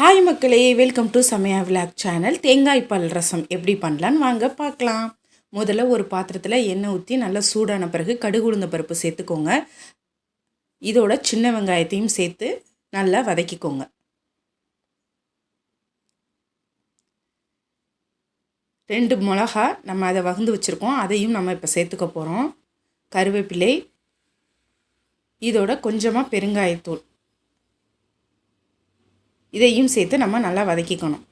Hi மக்களே. Welcome to சமையா vlog channel தேங்காய் பால் ரசம் எப்படி பண்ணலான்னு வாங்க பார்க்கலாம். முதல்ல ஒரு பாத்திரத்தில் எண்ணெய் ஊற்றி நல்லா சூடான பிறகு கடுகு உளுந்த பருப்பு சேர்த்துக்கோங்க. இதோட சின்ன வெங்காயத்தையும் சேர்த்து நல்லா வதக்கிக்கோங்க. ரெண்டு மிளகா நம்ம அதை வகுந்து வச்சுருக்கோம். அதையும் நம்ம இப்போ சேர்த்துக்க போகிறோம் கருவேப்பிலை. இதோட கொஞ்சமாக பெருங்காயத்தூள். இதையும் சேர்த்து நம்ம நல்லா வதக்கிக்கணும்.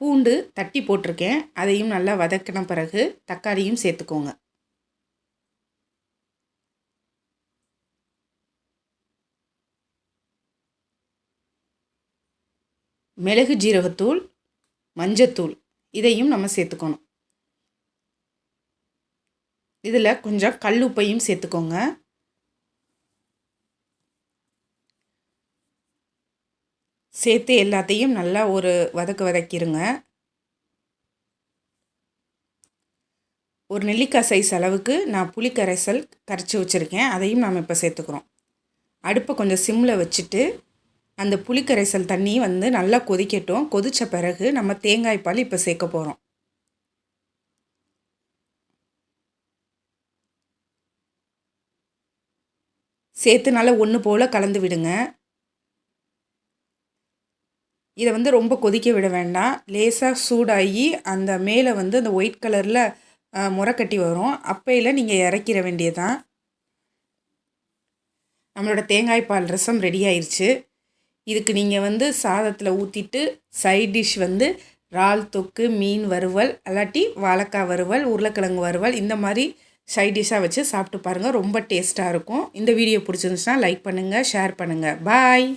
பூண்டு தட்டி போட்டிருக்கேன். அதையும் நல்லா வதக்கின பிறகு தக்காளியும் சேர்த்துக்கோங்க. மிளகு ஜீரகத்தூள் மஞ்சத்தூள் இதையும் நம்ம சேர்த்துக்கணும். இதில் கொஞ்சம் கல் உப்பையும் சேர்த்துக்கோங்க. சேர்த்து எல்லாத்தையும் நல்லா ஒரு வதக்கு வதக்கிடுங்க ஒரு நெல்லிக்காய் சைஸ் அளவுக்கு நான் புளி கரைசல் கரைச்சி வச்சுருக்கேன். அதையும் நாம் இப்போ சேர்த்துக்கிறோம். அடுப்பை கொஞ்சம் சிம்மில் வச்சுட்டு அந்த புளி கரைசல் தண்ணி வந்து நல்லா கொதிக்கட்டும். கொதித்த பிறகு நம்ம தேங்காய் பால் இப்போ சேர்க்க போகிறோம் சேர்த்து நல்லா ஒன்று போல் கலந்து விடுங்க. இதை வந்து ரொம்ப கொதிக்க விட வேண்டாம். லேசாக சூடாகி அந்த மேலே வந்து அந்த ஒயிட் கலரில் முறக்கட்டி வரும். அப்பையில் நீங்கள் இறக்கிற வேண்டியதான் நம்மளோட தேங்காய் பால் ரசம் ரெடி ஆயிடுச்சு இதுக்கு நீங்கள் வந்து சாதத்தில் ஊற்றிட்டு சைட் டிஷ் வந்து இறால் தொக்கு மீன் வறுவல் அல்லாட்டி வாழைக்காய் வறுவல் உருளைக்கிழங்கு வறுவல் இந்த மாதிரி சைட் டிஷ்ஷாக வச்சு சாப்பிட்டு பாருங்கள் ரொம்ப டேஸ்ட்டாக இருக்கும். இந்த வீடியோ பிடிச்சிருந்துச்சுன்னா லைக் பண்ணுங்கள் ஷேர் பண்ணுங்கள் பாய்